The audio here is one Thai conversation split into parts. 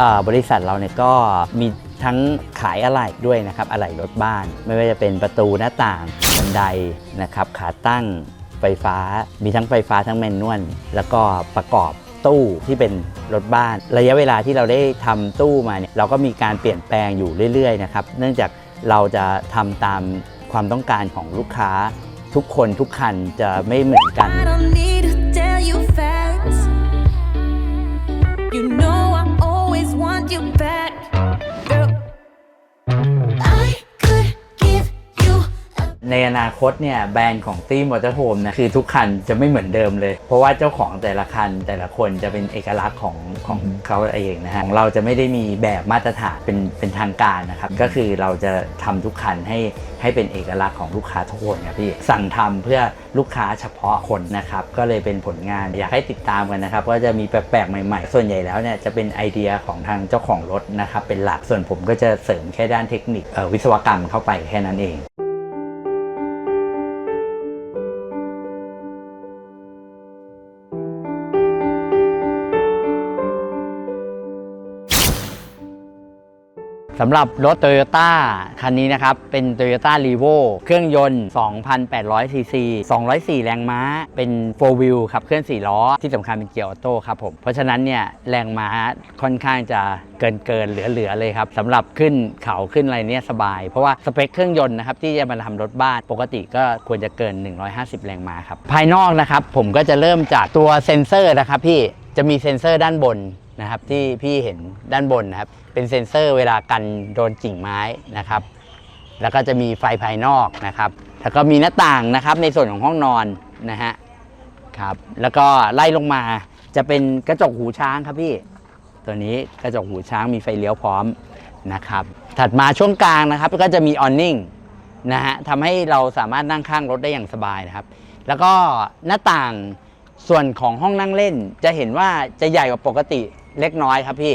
่บริษัทเราเนี่ยก็มีทั้งขายอะไหล่ด้วยนะครับอะไหล่รถบ้าน ไม่ว่าจะเป็นประตูหน้าต่างบันไดนะครับขาตั้งไฟฟ้า มีทั้งไฟฟ้าทั้งแมนนวลแล้วก็ประกอบตู้ที่เป็นรถบ้าน ระยะเวลาที่เราได้ทำตู้มาเนี่ยเราก็มีการเปลี่ยนแปลงอยู่เรื่อยๆนะครับเนื่องจากเราจะทำตามความต้องการของลูกค้าทุกคนทุกคันจะไม่เหมือนกัน You know ในอนาคตเนี่ยแบรนด์ของตี้มอเตอร์โฮมนะคือทุกคันจะไม่เหมือนเดิมเลย เพราะว่าเจ้าของแต่ละคันแต่ละคนจะเป็นเอกลักษณ์ของของเขาเองนะฮะของเราจะไม่ได้มีแบบมาตรฐานเป็นเป็นทางการนะครับ ก็คือเราจะทำทุกคันให้ให้เป็นเอกลักษณ์ของลูกค้าทุกคนครับพี่สั่งทำเพื่อลูกค้าเฉพาะคนนะครับ ก็เลยเป็นผลงานอยากให้ติดตามกันนะครับว่าจะมีแปลกๆใหม่ๆ ส่วนใหญ่แล้วเนี่ยจะเป็นไอเดียของทางเจ้าของรถนะครับเป็นหลักส่วนผมก็จะเสริมแค่ด้านเทคนิควิศวกรรมเข้าไปแค่นั้นเอง สำหรับรถ Toyota คันนี้นะครับ เป็น Toyota r e v o เครื่องยนต์ 2,800 ซีซี 204 แรงม้า เป็น 4 wheel ครับเคลื่อน 4 ล้อ ที่สำคัญเป็นเกียร์ออโต้ครับผม เพราะฉะนั้นเนี่ยแรงม้าค่อนข้างจะเกินเกินเหลือ ๆ เลยครับสำหรับขึ้นเขาขึ้นอะไรเนี่ยสบาย เพราะว่าสเปคเครื่องยนต์นะครับที่จะมาทำรถบ้านปกติก็ควรจะเกิน 150 แรงม้าครับ ภายนอกนะครับผมก็จะเริ่มจากตัวเซ็นเซอร์นะครับพี่จะมีเซ็นเซอร์ด้านบน นะครับที่พี่เห็นด้านบนนะครับ เป็นเซ็นเซอร์เวลากันโดนกิ่งไม้นะครับ แล้วก็จะมีไฟภายนอกนะครับ แล้วก็มีหน้าต่างนะครับในส่วนของห้องนอนนะฮะครับ แล้วก็ไล่ลงมาจะเป็นกระจกหูช้างครับพี่ ตัวนี้กระจกหูช้างมีไฟเลี้ยวพร้อมนะครับ ถัดมาช่วงกลางนะครับ ก็จะมีออนนิ่งนะฮะทำให้เราสามารถนั่งข้างรถได้อย่างสบายนะครับ แล้วก็หน้าต่างส่วนของห้องนั่งเล่น จะเห็นว่าจะใหญ่กว่าปกติ เล็กน้อยครับพี่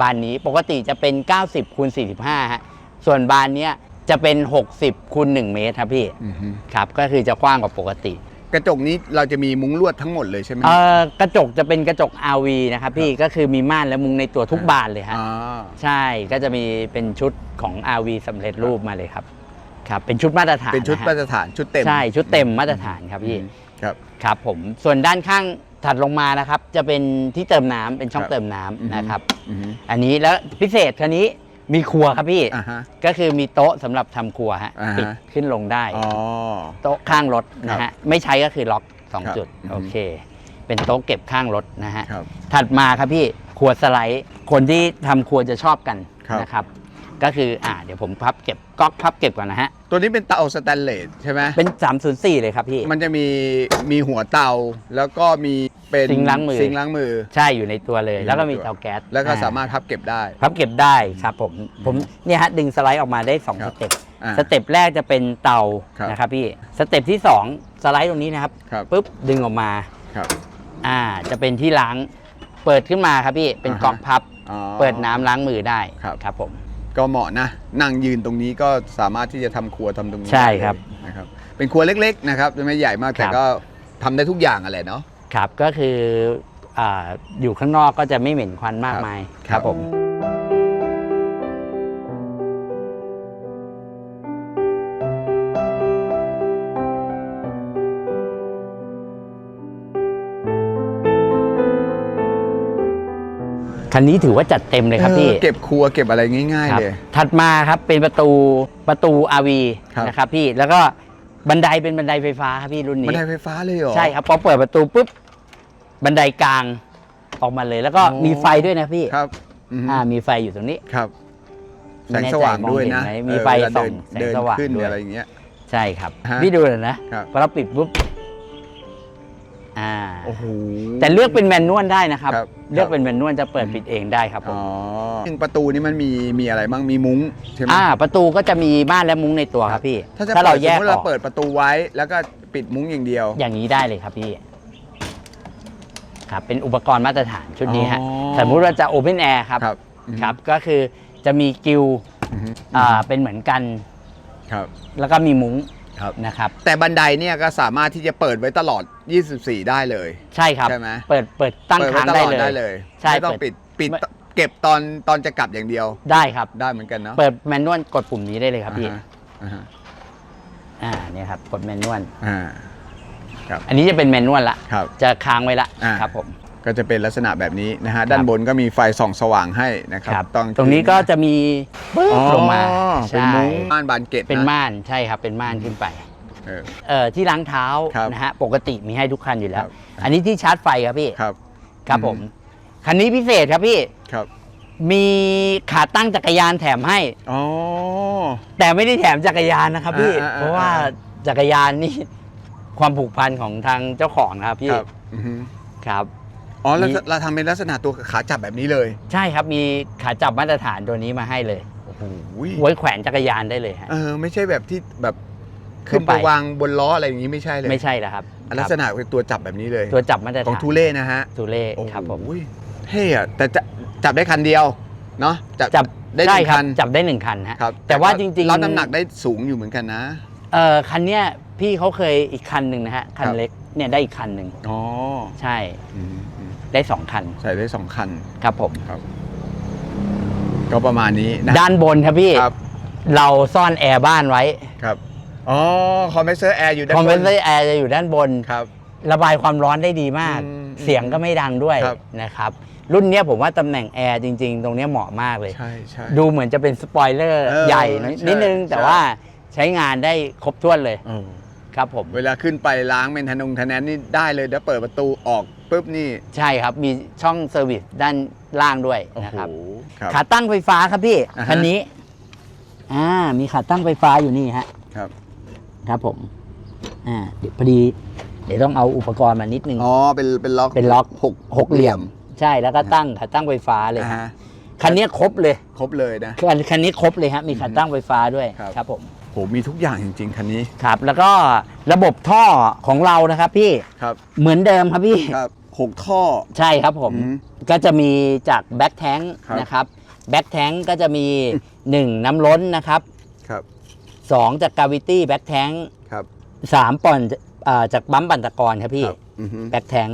บานนี้ปกติจะเป็น 90คูณ45ฮะส่วนบานเนี้ยจะเป็น 60คูณ1เมตรครับพี่อือฮึครับ ก็คือจะกว้างกว่าปกติ กระจกนี้เราจะมีมุ้งลวดทั้งหมดเลยใช่ไหมเอ่อกระจกจะเป็นกระจก RV นะครับพี่ก็คือมีม่านและมุงในตัวทุกบานเลยฮะ อ่า ใช่ก็จะมีเป็นชุดของ RV สำเร็จรูปมาเลยครับ ครับ เป็นชุดมาตรฐานเป็นชุดะฮะมาตรฐานชุดเต็มใช่ชุดเต็มมาตรฐานครับพี่ อืมครับ ครับผมส่วนด้านข้าง ถัดลงมานะครับจะเป็นที่เติมน้ำเป็นช่องครับเติมน้ำอือฮึ นะครับ อือฮึอันนี้แล้วพิเศษคันนี้มีครัวครับพี่ อ่าฮะ ก็คือมีโต๊ะสำหรับทำครัวฮะอ่าฮะ ปิดขึ้นลงได้ อ๋อ โต๊ะข้างรถครันะบฮะไม่ใช้ก็คือล็อกสองครับจุดอือฮึ โอเค เป็นโต๊ะเก็บข้างรถนะฮะครับ ถัดมาครับพี่ครัวสไลด์คนที่ทำครัวจะชอบกันครับ นะครับ ก็คืออ่าเดี๋ยวผมพับเก็บก๊อกพับเก็บก่อนนะฮะ ตัวนี้เป็นเตาสแตนเลสใช่ไหมเป็น 304 เลยครับพี่ มันจะมีมีหัวเตาแล้วก็มีเป็นซิงค์ล้างมือ ซิงค์ล้างมือ ใช่อยู่ในตัวเลยอยู่ในแล้วก็มีตัวเตาแก๊สแล้วก็อ่สามารถพับเก็บได้ พับเก็บได้ครับผมผมเนี่ยฮะดึงสไลด์ออกมาได้สองครัสบเต็ปอ่าสเต็ปแรกจะเป็นเตาครับ นะครับพี่สเต็ปที่ 2 สไลด์ตรงนี้นะครับครับปุ๊บดึงออกมาครับ อ่าจะเป็นที่ล้างเปิดขึ้นมาครับพี่เป็นอ่าฮะ ก๊อกพับ อ๋อ เปิดน้ำล้างมือได้ครับ ครับผม ก็เหมาะนะ นั่งยืนตรงนี้ก็สามารถที่จะทำครัวทำตรงนี้ใช่ได้เลยครับนะครับ เป็นครัวเล็ก ๆ นะครับไม่ใหญ่มากแต่ครับก็ทำได้ทุกอย่างอะไรเนาะครับก็คืออ่าอยู่ข้างนอกก็จะไม่เหม็นควันมากครับมายครับผม คันนี้ถือว่าจัดเต็มเลยครับพี่เออเก็บครัวเก็บอะไรง่ายครัๆบเลย ถัดมาครับเป็นประตูประตู RV ครับนะครับพี่แล้วก็บันไดเป็นบันไดไฟฟ้าครับพี่รุ่นมันนี้ได้ไฟฟ้าเลยเหรอ ใช่ครับพอเปิดประตูปุ๊บบันไดกลางออกมาเลย แล้วก็โอ้มีไฟด้วยนะพี่ ครับอือฮึอ่า มีไฟอยู่ตรงนี้ ครับ แสไม่งแน่สใจว่างมองด้วยเห็นนะไหมเออมีไฟเวลาส่อเดิงนแสงเดินสว่างขึ้นด้วยอะไรอย่างเงี้ย ใช่ครับฮะพี่ดูเลยนะครับพอเราปิดปุ๊บ อ่าโอ้โห แต่เลือกเป็นแมนนวลได้นะครับ ครับ เลือกเป็นแมนนวลจะเปิดปิดเองได้ครับผอ๋มอซึ่งประตูนี้มันมีมีอะไรบ้างมีมุ้งใช่ไหม อ่า ประตูก็จะมีม่านและมุ้งในตัวครับพี่ถ้าจะเราเปิดแยสมกมติอเราอกเปิดประตูไว้แล้วก็ปิดมุ้งอย่างเดียว อย่างนี้ได้เลยครับพี่ครับเป็นอุปกรณ์มาตรฐานชุดนี้ฮะอ๋อ สมมุติว่าจะโอเพนแอร์ครับครับอือฮึครับก็คือจะมีกิลอือฮึอ่าเป็นเหมือนกัน ครับ แล้วก็มีมุ้ง ครับนะครับ แต่บันไดเนี่ยก็สามารถที่จะเปิดไว้ตลอด 24 ได้เลย ใช่ครับใช่ไหมเปิดเปิดตั้งเปิดค้าไว้งตลได้อดเลยได้เลยใช่ไม่ต้องเปิปิดดปิดไม่ เก็บตอนตอนจะกลับอย่างเดียวได้ครับ ได้เหมือนกันเนาะเปิดแมนนวลกดปุ่มนี้ได้เลยครับพี่อ่าฮะอ่าเนี่ยครับกดแมนนวลอ่าครับอันนี้จะเป็นแมนนวลละ ครับ จะค้างไว้ละอ่า ครับผม ก็จะเป็นลักษณะแบบนี้นะฮะด้านบนก็มีไฟส่องสว่างให้นะครับครับต้องตรงนี้ก็จะมีปึ๊บอ๋อลงมาเป็นใช่มุ้งม่านบานเกล็ดเป็นนะม่านใช่ครับเป็นม่านขึ้นไปเออเอ่อที่ล้างเท้าครับนะฮะปกติมีให้ทุกคันอยู่แล้ควรับอันนี้ที่ชาร์จไฟครับพี่ครับ ครับอืมผมคันนี้พิเศษครับพี่ครับ มีขาตั้งจักรยานแถมให้อ๋อแต่ไม่ได้แถมจักรยานนะครับพี่อ่าอ่าอ่าเพราะว่าจักรยานนี่ความผูกพันของทางเจ้าของนะครับพี่ครับ อือฮึครับอ๋อเรามี เราทำเป็นลักษณะตัวขาจับแบบนี้เลยใช่ครับมีขาจับมาตรฐานตัวนี้มาให้เลยโอ้โหไว้แขวนจักรยานได้เลยฮะ เออไม่ใช่แบบที่แบบขึ้นทั่วไปไป วางบนล้ออะไรอย่างนี้ไม่ใช่เลยไม่ใช่แล้วครับอันลักษณะเป็นตัวจับแบบนี้เลยตัวจับมาตรฐานของทูเล่นะฮะทูเล่โอ้โหครับผมเท่อะแต่จะจับได้คันเดียวเนาะจับจับได้หใช่นึ่งครับคันจับได้หนึ่งคันฮะ ครับแต่ว่าจริงๆ รับน้ำหนักได้สูงอยู่เหมือนกันนะ เอ่อคันเนี้ยพี่เขาเคยอีกคันหนึ่งนะฮะคันครับ เล็กเนี่ยได้อีกคันหนึ่งอ๋อใช่ อืมอืม ได้สองคันใส่ได้สองคันครับผมก็ประมาณนี้นะด้านบนครับพี่ ครับเราซ่อนแอร์บ้านไว้ ครับอ๋อคอมเพรสเซอร์แอร์อยู่ด้านคอมบเพรนสเซอร์แอร์จะอยู่ด้านบน ครับ ระบายความร้อนได้ดีมาก อืมเสียงก็ไม่ดังด้วยครับ นะครับ รุ่นเนี้ยผมว่าตำแหน่งแอร์จริง ๆ ตรงเนี้ยเหมาะมากเลย ใช่ใช่ ดูเหมือนจะเป็นสปอยเลอร์เออใหญ่หน่อยใช่นิดนึง แต่ใช่ ว่าใช้งานได้ครบถ้วนเลยเออครับผม เวลาขึ้นไปล้างเป็นทนงทนแนนนี่ได้เลยเดี๋ยวเปิดประตูออก ปุ๊บนี่ ใช่ครับ มีช่องเซอร์วิสด้านล่างด้วยโอ้นะโหครับครับขาตั้งไฟฟ้าครับพี่อ่าฮะ คันนี้ อ่า มีขาตั้งไฟฟ้าอยู่นี่ฮะ ครับครับผม อ่าเดี๋ยวพอดี เดี๋ยวต้องเอาอุปกรณ์มานิดนึง อ๋อเป็นเป็นล็อกเป็นล็อก หกหกเหลี่ยม ใช่แล้วก็ตั้งขาตั้งไฟฟ้าเลย อ่าฮะฮะคันนี้ครบเลยครบเลยนะ คันคันนี้ครบเลยฮะ มีขาตั้งไฟฟ้าด้วยครับ ครับผม โหมีทุกอย่างจริง ๆ คันนี้ครับ แล้วก็ระบบท่อของเรานะครับ พี่1ครับ เหมือนเดิมครับพี่ ครับ หกท่อ ใช่ครับผม อืมก็จะมีจากแบ็คแทงครับ นะครับแบ็คแทงก็จะมี 1 น้ำล้นนะครับครับ2จากกาวิตี้แบ็คแทงครับ3ป่อนอ่าจากปั๊มปันตะกรครับพี่ครับอือฮึ แบ็คแทง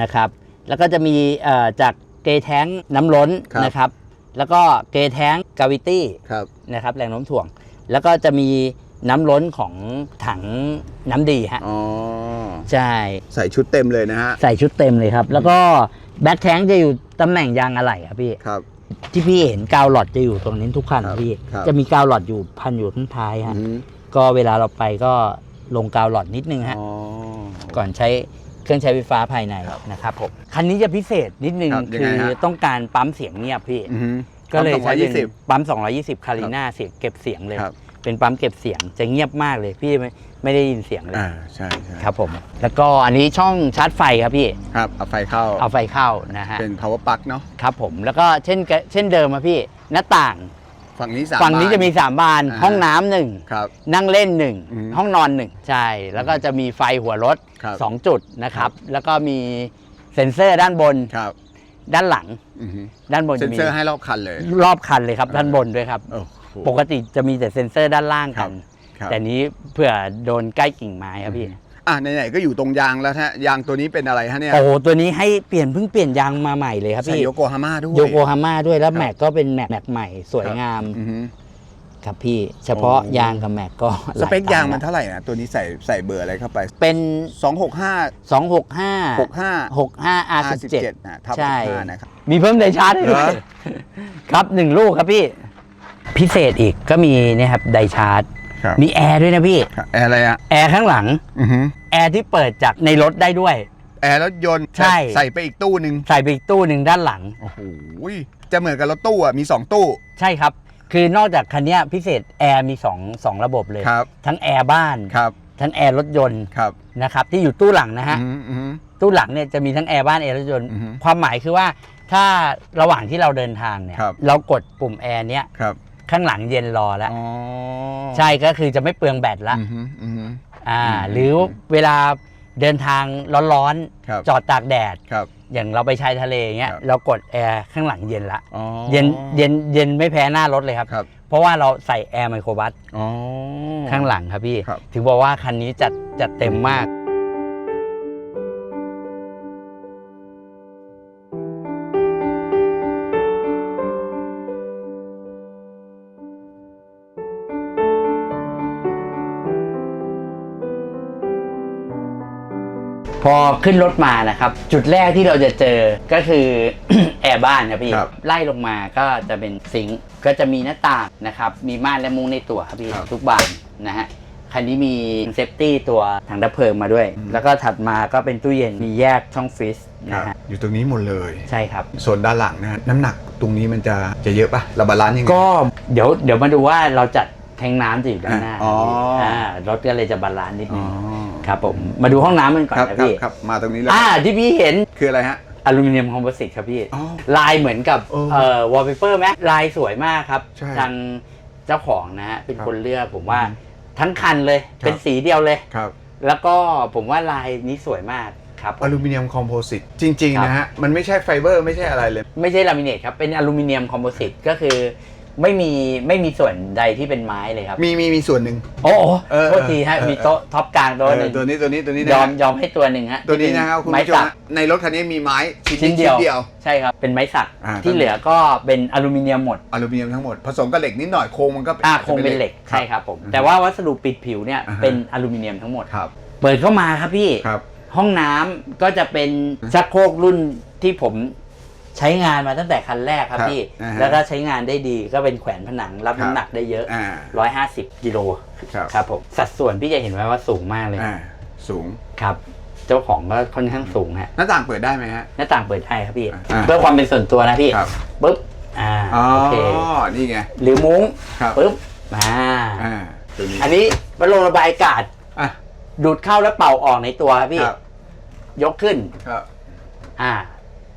นะครับ แล้วก็จะมีเอ่อจากเกแทงน้ำล้นครับ นะครับ แล้วก็เกแทงกาวิตี้ครับนะครับแรงโน้มถ่วง แล้วก็จะมีน้ำล้นของถังน้ำดีฮะ อ๋อ ใช่ ใส่ชุดเต็มเลยนะฮะ ใส่ชุดเต็มเลยครับ แล้วก็แบ็คแทงจะอยู่ตำแหน่งยางอะไหล่ครับพี่ ครับ ที่พี่เห็นกาวหลอดจะอยู่ตรงนี้ทุกคันครับพี่ ครับ จะมีกาวหลอดอยู่พันอยู่ข้างท้ายอืฮะอฮึก็เวลาเราไปก็ลงกาวหลอดนิดนึงฮะ อ๋อ ก่อนใช้เครื่องใช้ไฟฟ้าภายในครับนะครับผม คันนี้จะพิเศษนิดนึงครับยังคืไงอฮะ ต้องการปั๊มเสียงเงียบพี่ อือฮึก็เลยใช้เป็น220 ปั๊ม 220 คาริน่าเสียงเก็บเสียงเลย ครับ เป็นปั๊มเก็บเสียงจะเงียบมากเลยพี่ ไม่ไม่ได้ยินเสียงเลยอ่าใช่ใช่ครับผม แล้วก็อันนี้ช่องชาร์จไฟครับพี่ ครับเอาไฟเข้าเอาไฟเข้านะฮะเป็น power plug เนาะครับผมแล้วก็เช่นกเช่นเดิมครับพี่หน้าต่าง ฝั่งนี้สามฝั่งนี้บาจะมี3บาน อ่าห้องน้ำหนึ่งครับนั่งเล่นหนึ่งอืมห้องนอนหนึ่งใช่ แล้วก็จะมีไฟหัวรถ ครับ 2 จุดนะครับ แล้วก็มีเซ็นเซอร์ด้านบนครับด้านหลัง อือฮึด้านบนเซ็จะนมีเซอร์ให้รอบคันเลย รอบคันเลยครับด้านบนด้วยครับ โอ้โห ปกติจะมีแต่เซ็นเซอร์ด้านล่างครักับนครับ แต่นี้เผื่อโดนใกล้กิ่งไม้ครับพี่อะไหนๆก็อยู่ตรงยางแล้วฮะยางตัวนี้เป็นอะไรฮะเนี่ยโอ้โหตัวนี้ให้เปลี่ยนเพิ่งเปลี่ยนยางมาใหม่เลยครับใส่พี่โยโกฮาม่าด้วยโยโกฮาม่าด้วยแล้วครับแม็กก็เป็นแม็กแม็กใหม่สวยงามอือฮึครับพี่เฉพาะโอ้ยางกับแม็กก็หสลเปคยางมันตัค์ละเท่าไหร่นะตัวนี้ใส่ใส่เบอร์อะไรเข้าไป เป็น 265 265 65 65 R17 57นะทับใช่65นะครับมีเพิ่มไดชาร์จให้ด้วเหรยอครับหนึ่งลูกครับพี่ พิเศษอีกก็มีเนี่ยครับไดชาร์จ ครับมีแอร์ด้วยนะพี่ครับแอร์อะไรอะแอร์ข้างหลัง อือฮึแอร์ที่เปิดจากในรถได้ด้วย แอร์รถยนต์ใช่ ใส่ไปอีกตู้หนึ่งใส่ไปอีกตู้หนึ่งด้านหลัง โอ้โหจะเหมือนกับรถตู้อะมี2ตู้ใช่ครับ คือนอกจากคันเนี้ยพิเศษแอร์มี2 2ระบบเลย ครับทั้งแอร์บ้าน ครับทั้งแอร์รถยนต์ครับนะครับที่อยู่ตู้หลังนะฮะ อือฮึอือฮึตู้หลังเนี่ยจะมีทั้งแอร์บ้านแอร์รถยนต์ อือฮึความหมายคือว่าถ้าระหว่างที่เราเดินทางเนี่ย ครับ เรากดปุ่มแอร์เนี้ยครับ ข้างหลังเย็นรอแล้ว อ๋อใช่ก็คือจะไม่เปลืองแบตละอือฮึอือฮึ อ่า อืม หรือเวลาเดินทางร้อนครับๆ จอดตากแดด ครับ อย่างเราไปชายทะเลอย่างเงี้ยครับ เรากดแอร์ข้างหลังเย็นละ อ๋อเย็นเย็นเย็นไม่แพ้หน้ารถเลยครับ ครับเพราะว่าเราใส่แอร์ไมโครบัสอ๋อ ข้างหลังครับพี่ ครับ ถึงบอกว่าคันนี้จัดจัดเต็มมาก พอขึ้นรถมานะครับ จุดแรกที่เราจะเจอก็คือ แอร์บ้านครับพี่ครับไล่ลงมาก็จะเป็นซิงค์ก็จะมีหน้าต่างนะครับ มีม่านและมุ้งในตัวครับพี่ครับทุกบานนะฮะคันนี้มีเซฟตี้ตัวถังดับเพลิงมาด้วย อืม แล้วก็ถัดมาก็เป็นตู้เย็นมีแยกช่องฟรีซนะฮะอยู่ตรงนี้หมดเลย ใช่ครับ ส่วนด้านหลังนะฮะน้ำหนักตรงนี้มันจะจะเยอะปะเราบาลานซ์ยังไง ก็เดี๋ยวเดี๋ยวมาดูว่าเราจัดแทงน้ำจะอยู่ด้านหน้าอ๋ออ่ารถก็เลยจะบาลานซ์นิดอ๋นึองครับผมมาดูห้องน้ำกันก่อนครับนะครับพี่ครับมาตรงนี้เลยอ่าที่พี่เห็นคืออะไรฮะ อลูมิเนียมคอมโพสิตครับพี่ อ๋อ ลายเหมือนกับเออเอ่อวอลเปเปอร์ไหมลายสวยมากครับใช่ทางเจ้าของนะฮะเป็นครับคนเลือกผมว่าอืมทั้งคันเลยครับ เป็นสีเดียวเลย ครับ แล้วก็ผมว่าลายนี้สวยมากครับผมอลูมิเนียมคอมโพสิตจริงครับๆนะฮะ มันไม่ใช่ไฟเบอร์ไม่ใช่อะไรเลย ไม่ใช่ลามิเนตครับ เป็นอลูมิเนียมคอมโพสิตก็คือ ไม่มีไม่มีส่วนใดที่เป็นไม้เลยครับมีมีมีส่วนหนึ่ง โอ้โหเออโทษทีฮะเออ มีโต๊ะท็อปกลางเอโต๊ะหอนึ่งตัวนี้ตัวนี้ตัวนี้นะยอมฮะยอมให้ตัวหนึ่งฮะตัวนี้นะครับคุณไม้ผู้ชมสักฮะในรถคันนี้มีไม้ชิ้นชิ้นนี้เดียว เดียว ใช่ครับ เป็นไม้สักอ่า ที่เหลือก็เป็นอลูมิเนียมหมดอลูมิเนียมทั้งหมดผสมกับเหล็กนิดหน่อยโครงมันก็อ่าคงเป็นเหล็กใช่ครับผม แต่ว่าวัสดุปิดผิวเนี่ยอ่าฮะ เป็นอลูมิเนียมทั้งหมด ครับเปิดเข้ามาครับพี่ ครับ ห้องน้ำก็จะเป็นชักโครกรุ่นที่ผม ใช้งานมาตั้งแต่คันแรกครับครับพี่ อ่าฮะแล้วก็ใช้งานได้ดีก็เป็นแขวนผนังรับครับน้ำหนักได้เยอะ อ่า150 กิโลครับ ครับผมสัดส่วนพี่จะเห็นไว้ว่าสูงมากเลยอ่าสูงครับ เจ้าของก็ค่อนข้างสูงฮะหน้าต่างเปิดได้ไหมฮะ หน้าต่างเปิดได้ครับพี่ อ่า เพื่อความเป็นส่วนตัวนะพี่ครับปุ๊บอ่าอ๋อโอเคนี่ไง หรือมุ้งครับปุ๊บอ่าอ่าตัวนี้อันนี้พัดลมระบายอากาศอะดูดเข้าแล้วเป่าออกในตัวครับพี่ ครับยกขึ้น ครับ อ่า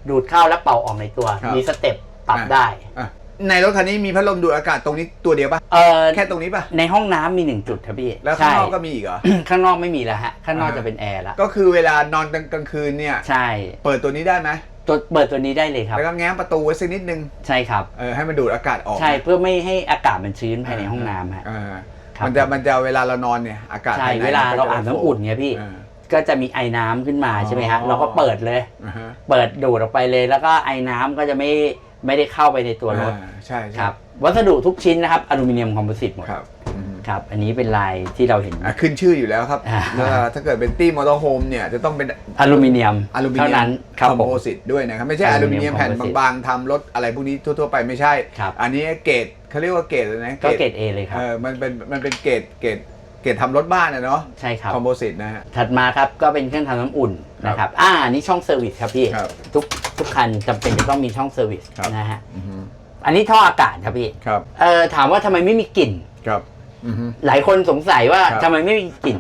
ดูดเข้าแล้วเป่าออกในตัว ครับ มีสเต็ปปรับอะได้ อะในรถคันนี้มีพัดลมดูดอากาศตรงนี้ตัวเดียวปะเออแค่ตรงนี้ปะในห้องน้ำมีหนึ่งจุดครับพี่แล้วข้างนอกใช่ก็มีอีกเหรอข้างนอกไม่มีแล้วฮะ ข้างนอกอ่าจะเป็นแอร์แล้วก็คือเวลานอนกลางคืนเนี่ย ใช่เปิดตัวนี้ได้ไหมตัวเปิดตัวนี้ได้เลยครับ แล้วก็แง้มประตูไว้สักนิดนึงใช่ครับ เออให้มันดูดอากาศออกใช่เพื่อไม่ให้อากาศมันชื้นภายในห้องน้ำฮะ เออครับ มันจะมันจะเวลาเรานอนเนี่ยอากาศใช่ภยในเวลาเรามัอาบจะน้ำอุ่นไงพี่ เออ ก็จะมีไอ้น้ำขึ้นมาอ๋อใช่ไหมฮะเราก็เปิดเลย อ่าฮะเปิดดูดออกไปเลย แล้วก็ไอ้น้ำก็จะไม่ไม่ได้เข้าไปในตัวรถอ่าใช่ใช่ครับ วัสดุทุกชิ้นนะครับอลูมิเนียมคอมโพสิตหมดครับอืมครับ อันนี้เป็นลายที่เราเห็น อะขึ้นชื่ออยู่แล้วครับอ่า แล้วถ้าเกิดเป็นตี้มอเตอร์โฮมเนี่ยจะต้องเป็นอลูมิเนียมอลูมิเท่าเนียนั้มนครับคอมผม โพสิตด้วยนะครับไม่ใช่ออลูลูมิมิเนีเนียยมมแผ่น composite บางๆทำรถอะไรพวกนี้ทั่วๆไปไม่ใช่ ครับ อันนี้เกรดเขาเรียกว่าเกรดอะไรนะก็เกรด A เลยครับ เออมันเป็นมันเป็นเกรดเกรด เกรดทำรถบ้านนะเนาะใช่ครับ คอมโพสิตนะฮะ ถัดมาครับก็เป็นเครื่องทำน้ำอุ่นนะครับ อ่าอันนี่ช่องเซอร์วิสครับพี่ ครับทุกทุกคันจำเป็นจะต้องมีช่องเซอร์วิสครับ นะฮะ อือฮึอันนี้ท่ออากาศครับพี่ ครับเอ่อถามว่าทำไมไม่มีกลิ่น ครับอือฮึ หลายคนสงสัยว่าครับ ทำไมไม่มีกลิ่น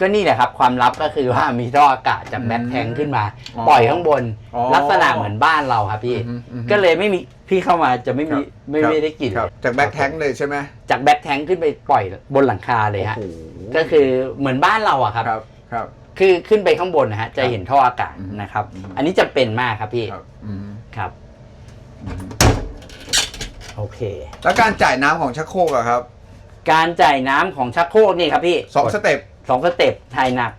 ก็นี่แหละครับความลับก็คือว่ามีท่ออากาศจากแบ็คแทงขึ้นมา อ๋อปล่อยข้างบน อ๋อลักษณะเหมือนบ้านเราครับพี่ อือฮึอือฮึก็เลยไม่มีพี่เข้ามาจะไม่มีครับไม่ครับ ไม่ได้กลิ่นครับ จากแบ็คแทงเลยใช่ไหมจากแบ็คแทงขึ้นไปปล่อยบนหลังคาเลยฮะโอ้โหก็คือเหมือนบ้านเราอะครับ ครับครับ คือขึ้นไปข้างบนนะฮะจะเห็นท่ออากาศอืมนะครับ อืมอันนี้จะเป็นมากครับพี่ครับอือฮึครับอือฮึโอเค แล้วการจ่ายน้ำของชักโครกอะครับการจ่ายน้ำของชักโครกนี่ครับพี่สองสเต็ป สองสเต็ปถ่ายหนัก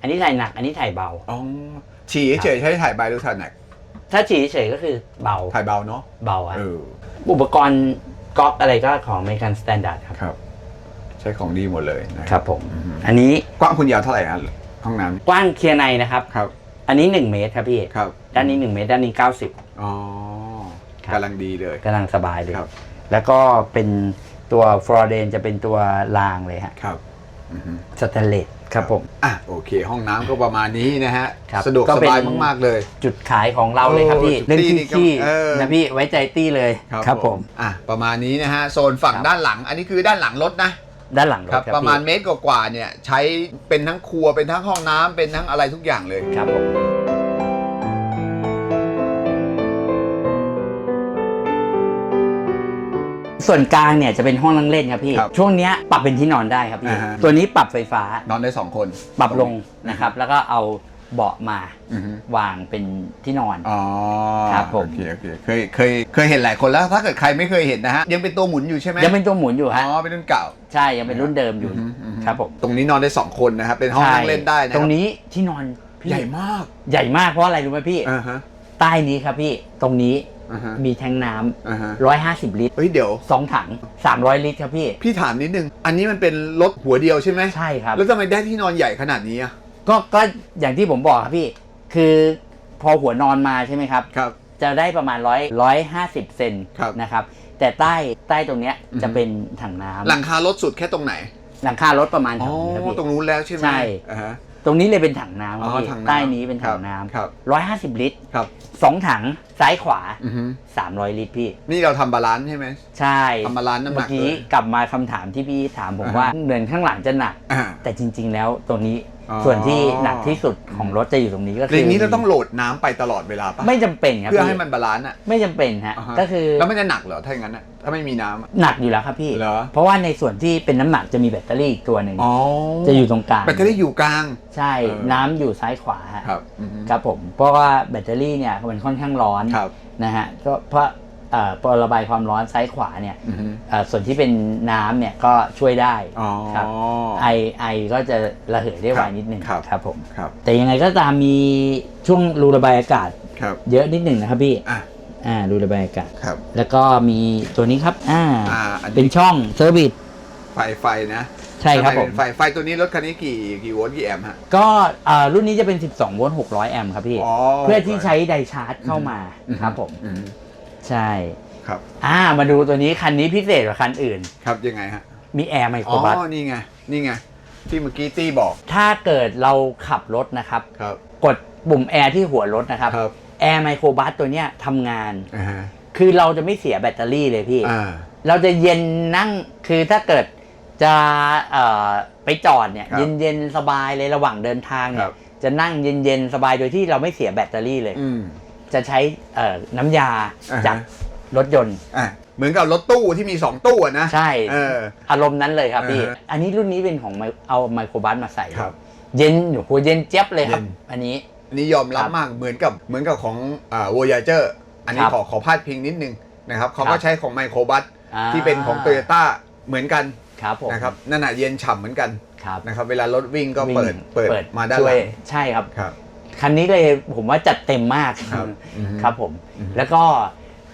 อันนี้ถ่ายหนัก อันนี้ถ่ายเบา อ๋อฉี่เฉยๆใช้ถ่ายใบหรือถ่ายหนักถ้าฉี่เฉยๆก็คือเบาถ่ายเบาเนาะเบาอะเอออุปกรณ์ก๊อกอะไรก็ของ American Standard ครับ ครับ ใช้ของดีหมดเลยนะครับผม อือฮึอันนี้กว้างคุณยาวเท่าไหร่ฮะห้องน้กว้างเคลียร์ในนะครับำครับอันนี้ 1 เมตรครับพี่ ครับด้านนี้ 1 เมตร ด้านนี้ 90 อ๋อครับ กำลังดีเลยกำลังสบายเลย ครับแล้วก็เป็นตัวฟลอร์เดนจะเป็นตัวรางเลยฮะ ครับอือฮึ สแตนเลสครับผมอะโอเค ห้องน้ำก็ประมาณนี้นะฮะ ครับสะดวกก็สเป็น บายมากๆเลย จุดขายของเราเลยครับพี่โอ้เล่นตี้ที่นี่ก็ที่เออ นะพี่ไว้ใจตี้เลยครับผมอะประมาณนี้นะฮะโซนฝั่งครับด้านหลัง อันนี้คือด้านหลังรถนะด้านหลังรถครับครับประมาณพี่เมตรกว่าๆเนี่ยใช้เป็นทั้งครัวเป็นทั้งห้องน้ำเป็นทั้งอะไรทุกอย่างเลย ครับผม ส่วนกลางเนี่ยจะเป็นห้องนั่งเล่นครับพี่ ครับช่วงเนี้ยปรับเป็นที่นอนได้ครับพี่ อ่าฮะ ตัวนี้ปรับไฟฟ้า นอนได้สองคนปรับลงนะครับ แล้วก็เอาเบาะมาอือฮึวางเป็นที่นอน อ๋อครับผม โอเคโอเคเคยเคยเคยเห็นหลายคนแล้วถ้าเกิดใครไม่เคยเห็นนะฮะยังเป็นตัวหมุนอยู่ใช่ไหมยังเป็นตัวหมุนอยู่อ๋ฮะอเป็นรุ่นเก่า ใช่ยังเป็นรุ่นเดิมอยู่อือฮึอือฮึ ครับผมตรงนี้นอนได้สองคนนะครับเป็นห้องนั่งเล่นได้นะคตบรงนี้ที่นอนพี่ใหญ่มากใหญ่มากเพราะอะไรรู้ไหมพี่ อ่าฮะ ใต้นี้ครับพี่ ตรงนี้ อ่าฮะมีแทงน้อ่าฮะำร้อยห้าสิบลิตรเฮ้ยเดี๋ยว สองถังสามร้อยลิตรครับพี่ พี่ถามนิดนึง อันนี้มันเป็นรถหัวเดียวใช่ไหมใช่ครับ แล้วทำไมได้ที่นอนใหญ่ขนาดนี้อะก็ก็อย่างที่ผมบอกครับพี่ คือพอหัวนอนมาใช่ไหมครับ ครับ จะได้ประมาณร้อยร้อยห้าสิบเซนครับ นะครับ แต่ใต้ใต้ตรงเนี้ยอือฮึจะเป็นถังน้ำหลังคารถสุดแค่ตรงไหนหลังคารถประมาณอ๋อถังนี้ครับพี่ ตรงนู้นแล้วใช่ไหมใช่ อ่าฮะ ตรงนี้เลยเป็นถังน้ำครับอ๋อพี่ถังน้ำใต้นี้เป็นถังครับน้ำครับร้อยห้าสิบลิตรครับ สองถังซ้ายขวาอือฮึสามร้อยลิตรพี่ นี่เราทำบาลานซ์ใช่ไหม ใช่ทำบาลานซ์น้ำหนัเมื่กอกี้เลยกลับมาคำถามที่พี่ถามผมอ่าฮะ ว่าเหมือนข้างหลังจะหนัก อ่า แต่จริง ๆ แล้วตรงนี้อ๋อ ส่วนที่หนักที่สุดของรถจะอยู่ตรงนี้ก็อคืย่างนี้เราต้องโหลดน้ำไปตลอดเวลาปะไม่จำเป็นครับเพื่อพี่ให้มันบาลานซ์อะไม่จำเป็นฮะอ่าฮะก็คือแล้วมันจะหนักเหรอถ้าอย่างนั้นอะถ้าไม่มีน้ำอะหนักอยู่แล้วครับพี่เหรอเพราะว่าในส่วนที่เป็นน้ำหนักจะมีแบตเตอรี่อีกตัวหนึ่งอ๋อจะอยู่ตรงกลางแบตเตอรี่อยู่กลาง ใช่เออน้ำอยู่ซ้ายขวาฮะครับอือฮึครับผมเพราะว่าแบตเตอรี่เนี่ยมันค่อนข้างร้อนครับนะฮะก็เพราะเอ่อพอ ระบายความร้อนซ้ายขวาเนี่ยอือฮึเอ่อส่วนที่เป็นน้ำเนี่ยก็ช่วยได้อ๋อครับไอไอก็จะระเหยได้ไวนิดนึงครับครับผมครับแต่ยังไงก็ตามมีช่วงรูระบายอากาศครับเยอะนิดหนึ่งนะครับพี่อะอ่ารูระบายอากาศครับ แล้วก็มีตัวนี้ครับอ่าอ่าอันนี้เป็นช่องเซอร์วิสไฟไฟนะใช่ครับข้างในผมเป็นไฟไฟตัวนี้รถคันนี้กี่กี่โวลต์กี่แอมป์ฮะก็อ่ารุ่นนี้จะเป็น 12 โวลต์ 600 แอมป์ครับพี่อ๋อเพื่อที่ใช้ไดชาร์จเข้ามาอือฮึครับผมอือฮึ ใช่ครับอ่ามาดูตัวนี้คันนี้พิเศษกว่าคันอื่น ครับยังไงฮะมีแอร์ไมโคอ๋รอบัสนี่ไงนี่ไงที่เมื่อกี้ตี้บอก ถ้าเกิดเราขับรถนะครับ ครับ กดปุ่มแอร์ที่หัวรถนะครับ ครับแอร์ไมโครบัสตัวเนี้ยทำงาน อ่าฮะคือเราจะไม่เสียแบตเตอรี่เลยพี่ อ่า เราจะเย็นนั่งคือถ้าเกิดจะเอ่อไปจอดเนี่ยครับเย็นเย็นๆสบายเลยระหว่างเดินทางเนี่ครัยบ จะนั่งเย็นเย็นๆสบายโดยที่เราไม่เสียแบตเตอรี่เลย อืม จะใช้เอ่อน้ำยาอ่าฮะจากรถยนต์อะเหมือนกับรถตู้ที่มีสองตู้อะนะ ใช่เอออารมณ์นั้นเลยครับพี่อ่าฮะอันนี้รุ่นนี้เป็นของไมเอาไมโครบัสมาใส่ครับ เย็นโอ้โหเย็นเจี๊ยบเลยครับเย็นอันนี้อันนี้ยอมรับครับมากเหมือนกับเหมือนกับของอ่า Voyager อันนี้ครับขอขอพาดพิงนิดนึงนะครับเขาครัก็บใช้ของไมโครบัสอ่าที่เป็นของโตโยต้าเหมือนกันครับผมนะครับนั่นน่ะเย็นฉ่ำเหมือนกันครับนะครับเวลารถวิ่งก็วิ่งเปิดเปิดมาด้านหช่วลัยงใช่ครับ ครับคันนี้เลยผมว่าจัดเต็มมากครับอือฮึครับผมอือฮึแล้วก็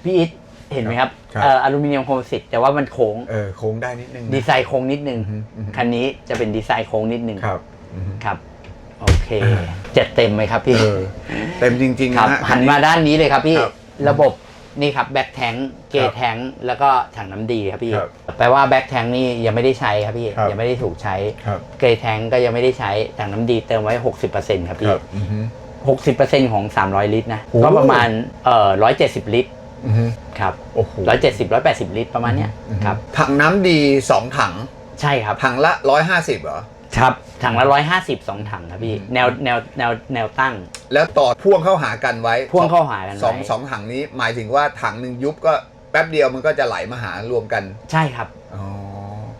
พี่อิทเห็นไหมครับครับ เอ่ออลูมิเนียมโคมสิตแต่ว่ามันโค้งเออโค้งได้นิดนึงนะดีไซน์โค้งนิดนึงอือฮึอือฮึ คันนี้จะเป็นดีไซน์โค้งนิดนึงครับอือฮึครับโอเคจัดเต็มไหมครับพี่ เออเต็มจริงๆครับนะฮะหันมาด้านนี้เลยครับพี่ ครับ ระบบ นี่ครับแบ็คแทงเกครับแทงแล้วก็ถังน้ำดีครับพี่ ครับแปลว่าแบ็คแทงนี่ยังไม่ได้ใช้ครับพี่ ครับยังไม่ได้ถูกใช้ ครับ เกแทงก็ยังไม่ได้ใช้ ถังน้ำดีเติมไว้ 60%ครับคพี่รับอือฮึ 60%ของ 300 ลิตรนะ โอ้ ก็ประมาณเอ่อ170 ลิตรอือฮึครับโอ้โห170 180 ลิตรประมาณเนี้ยอือฮึครับ ถังน้ำดีสองถัง ใช่ครับ ถังละร้อยห้าสิบเหรอ ครับถังละ150สองถังครับพี่อืมแนวแนวแนวแนวตั้ง แล้วต่อพ่วงเข้าหากันไว้พ่วงเข้าหากันสองไว้สองถังนี้หมายถึงว่าถังหนึ่งยุบก็แป๊บเดียวมันก็จะไหลมาหารวมกันใช่ครับอ๋อ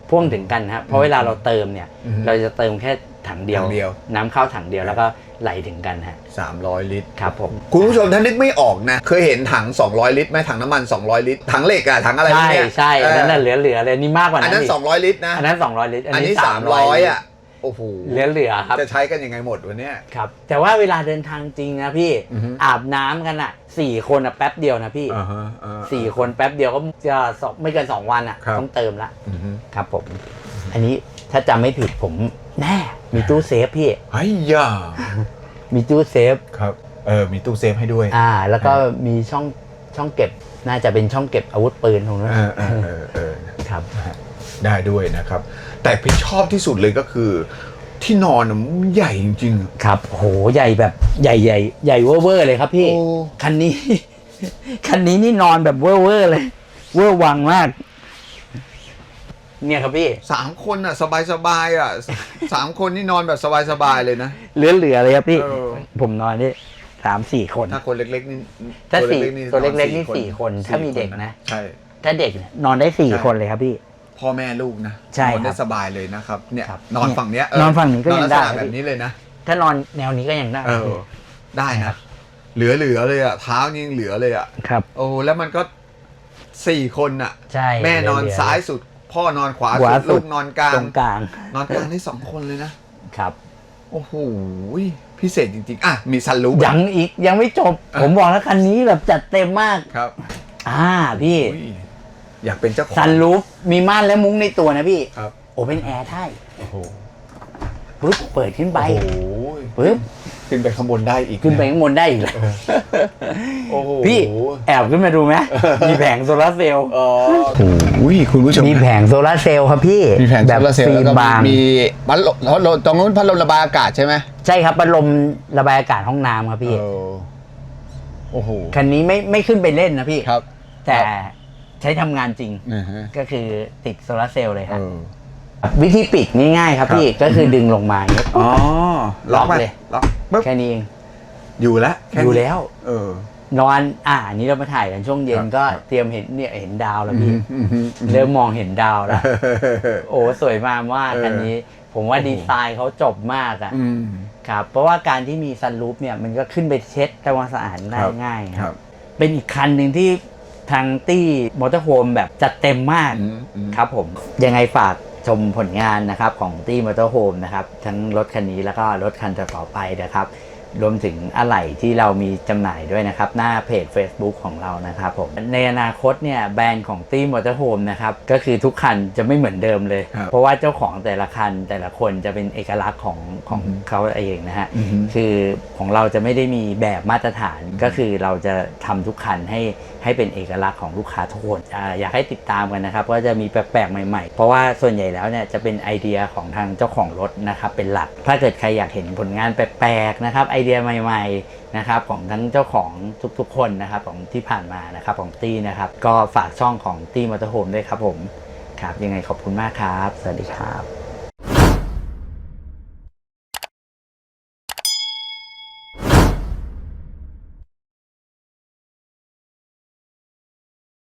พ่วงถึงกันนะครับเพราะเวลาเราเติมเนี่ยอือฮึเราจะเติมแค่ถังเดียวถังเดียวน้ำเข้าถังเดียวแล้วก็ไหลถึงกันฮะสามร้อยลิตรครับผมคุณผู้ชมถ้านึกไม่ออกนะ เคยเห็นถัง 200 ลิตรไหมถังน้ำมัน 200 ลิตร ถังเหล็กอะถังอะไรพวใช่กเนี้ยใช่เออันอนั้นน่ะเหลือเหลือเลยนี่มากกว่าอันนั้นนั้นอีก200 ลิตรนะอันนั้น 200 ลิตร อันนี้ 300อะ โอ้โหเหลือเหลือครับจะใช้กันยังไงหมดวันเนี้ยครับ แต่ว่าเวลาเดินทางจริงนะพี่อือฮึอาบน้ำกันอะสี่คนอะแป๊บเดียวนะพี่อ่าฮะอ่าสี่คนแป๊บเดียวก็จะสองไม่เกินสองวันอะครับต้องเติมละอือฮึครับผม อันนี้ถ้าจำไม่ผิดผมแน่มีตู้เซฟพี่ไอ้ยามีตู้เซฟครับเออมีตู้เซฟให้ด้วย อ่า แล้วก็มีช่องช่องเก็บน่าจะเป็นช่องเก็บอาวุธปืนตรงนั้นเออเออเออเออครับได้ด้วยนะครับ แต่พี่ชอบที่สุดเลยก็คือ ที่นอนน่ะมันใหญ่จริงๆอะ ครับโหใหญ่แบบใหญ่ใหญ่ใหญ่เวอร์เวอร์เลยครับพี่ โอ้ คันนี้ คันนี้นี่นอนแบบเวอร์เวอร์เลย เวอร์วังมาก เนี่ยครับพี่ สามคนอะสบายสบายๆอะสามคนนี่นอนแบบสบายสบายๆเลยนะ เหลือเหลือเลยครับพี่ เออ ผมนอนได้สามสี่คน ถ้าคนเล็กๆนี่ถ้าสี่ตัวตัวนอนเล็กๆนี่สี่คนถ้ามีสี่เด็กนะ ใช่ ถ้าเด็กเนี่ยนอนได้สี่ใช่ คนเลยครับพี่ พ่อแม่ลูกนะใช่นอนได้ครับสบายเลยนะครับเนี่ยครับนอนฝั่งเนี้ยเนอนฝั่งนี้ก็ยังได้ นอนลัษณะแบบนี้เลยนะถ้านอนแนวนี้ก็ยังได้ เออ ได้นะเหลือเหลือเลยอะเท้านี่ยังเหลือเลยอะครับ โอ้แล้วมันก็สี่คนอะ ใช่แม่นอนเหลืๆซ้ายสุด พ่อนอนขวาขวาสุดสุลูดกนอนกลางตรงกลางนอนกลางได้สองคนเลยนะ ครับ โอ้โหพิเศษจริงๆ อะ มีซันรูป ยังอีกยังไม่จบ อะ ผมบอกแล้วคันนี้แบบจัดเต็มมาก ครับอ่าพี่ อุ้ย อยากเป็นเจ้าของซันรูฟมีม่านและมุ้งในตัวนะพี่ครับ โอเพนแอร์ได้โอ้โหปุ๊บเปิดขึ้นไปโอ้โหปุ๊บขึ้นไปข้างบนได้อีกขึ้นไปข้างบนได้อีกเลยโอ้โหพี่แอบขึ้นมาดูไหมมีแผงโซลาร์เซลล์เออโอ้ยคุณผู้ชมมีแผงโซลาร์เซลล์ครับพี่มีแผงแบบโซลาร์เซลล์ฟิแล้วล์มก็บางมีพัดลมพัดลมตรงนู้นพัดลมระบายอากาศใช่ไหมใช่ครับพัดลมระบายอากาศห้องน้ำครับพี่เออโอ้โหคันนี้ไม่ไม่ขึ้นไปเล่นนะพี่ครับ แต่ ใช้ทำงานจริง นะฮะก็คือติดโซลาร์เซลล์เลยคเอรับอวิธีปิดง่ายๆครับครับพี่ก็คือดึงลงมาอย่างนี้อ๋อล็อกล็อกไปเลย ล็อกปึ๊บแค่นี้เองอยู่แล้วค่อยู่นี้แล้ว เออ นอนอ่าอันนี้เรามาถ่ายกันช่วงเย็คนรับ ก็ครับเตรียมเห็นเนี่ยเห็นดาวแล้วพี่อืมอืมอืม เริ่มมองเห็นดาวแล้ว โอ้สวยมากมากเออคันนี้ ผมว่าโอ้โหดีไซน์เขาจบมากอะอืม ครับเพราะว่าการที่มีซันรูฟเนี่ยมันก็ขึ้นไปเช็ดทำความสะอาดได้ครับ ง่ายคครัรับ บ เป็นอีกคันหนึ่งที่ ทางตี้มอเตอร์โฮมแบบจัดเต็มมากอืมอืมครับผม ยังไงฝากชมผลงานนะครับของตี้มอเตอร์โฮมนะครับ ทั้งรถคันนี้แล้วก็รถคันต่อๆไปนะครับ รวมถึงอะไหล่ที่เรามีจำหน่ายด้วยนะครับ หน้าเพจ Facebook ของเรานะครับผม ในอนาคตเนี่ยแบรนด์ของตี้มอเตอร์โฮมนะครับ ก็คือทุกคันจะไม่เหมือนเดิมเลย ครับเพราะว่าเจ้าของแต่ละคันแต่ละคนจะเป็นเอกลักษณ์ของของอือฮึเขาเองนะฮะ อือฮึ คือของเราจะไม่ได้มีแบบมาตรฐานก็คือเราจะทำทุกคันให้ให้เป็นเอกลักษณ์ของลูกค้าทุกคนอยากให้ติดตามกันนะครับว่าจะมีแปลกๆใหม่ๆ เพราะว่าส่วนใหญ่แล้วเนี่ยจะเป็นไอเดียของทางเจ้าของรถนะครับเป็นหลัก ถ้าเกิดใครอยากเห็นผลงานแปลกๆนะครับไอเดียใหม่ ๆนะครับของทั้งเจ้าของทุกๆ คนนะครับของที่ผ่านมานะครับของตี้นะครับก็ฝากช่องของตี้มอเตอร์โฮมด้วยครับผมครับยังไงขอบคุณมากครับ สวัสดีครับ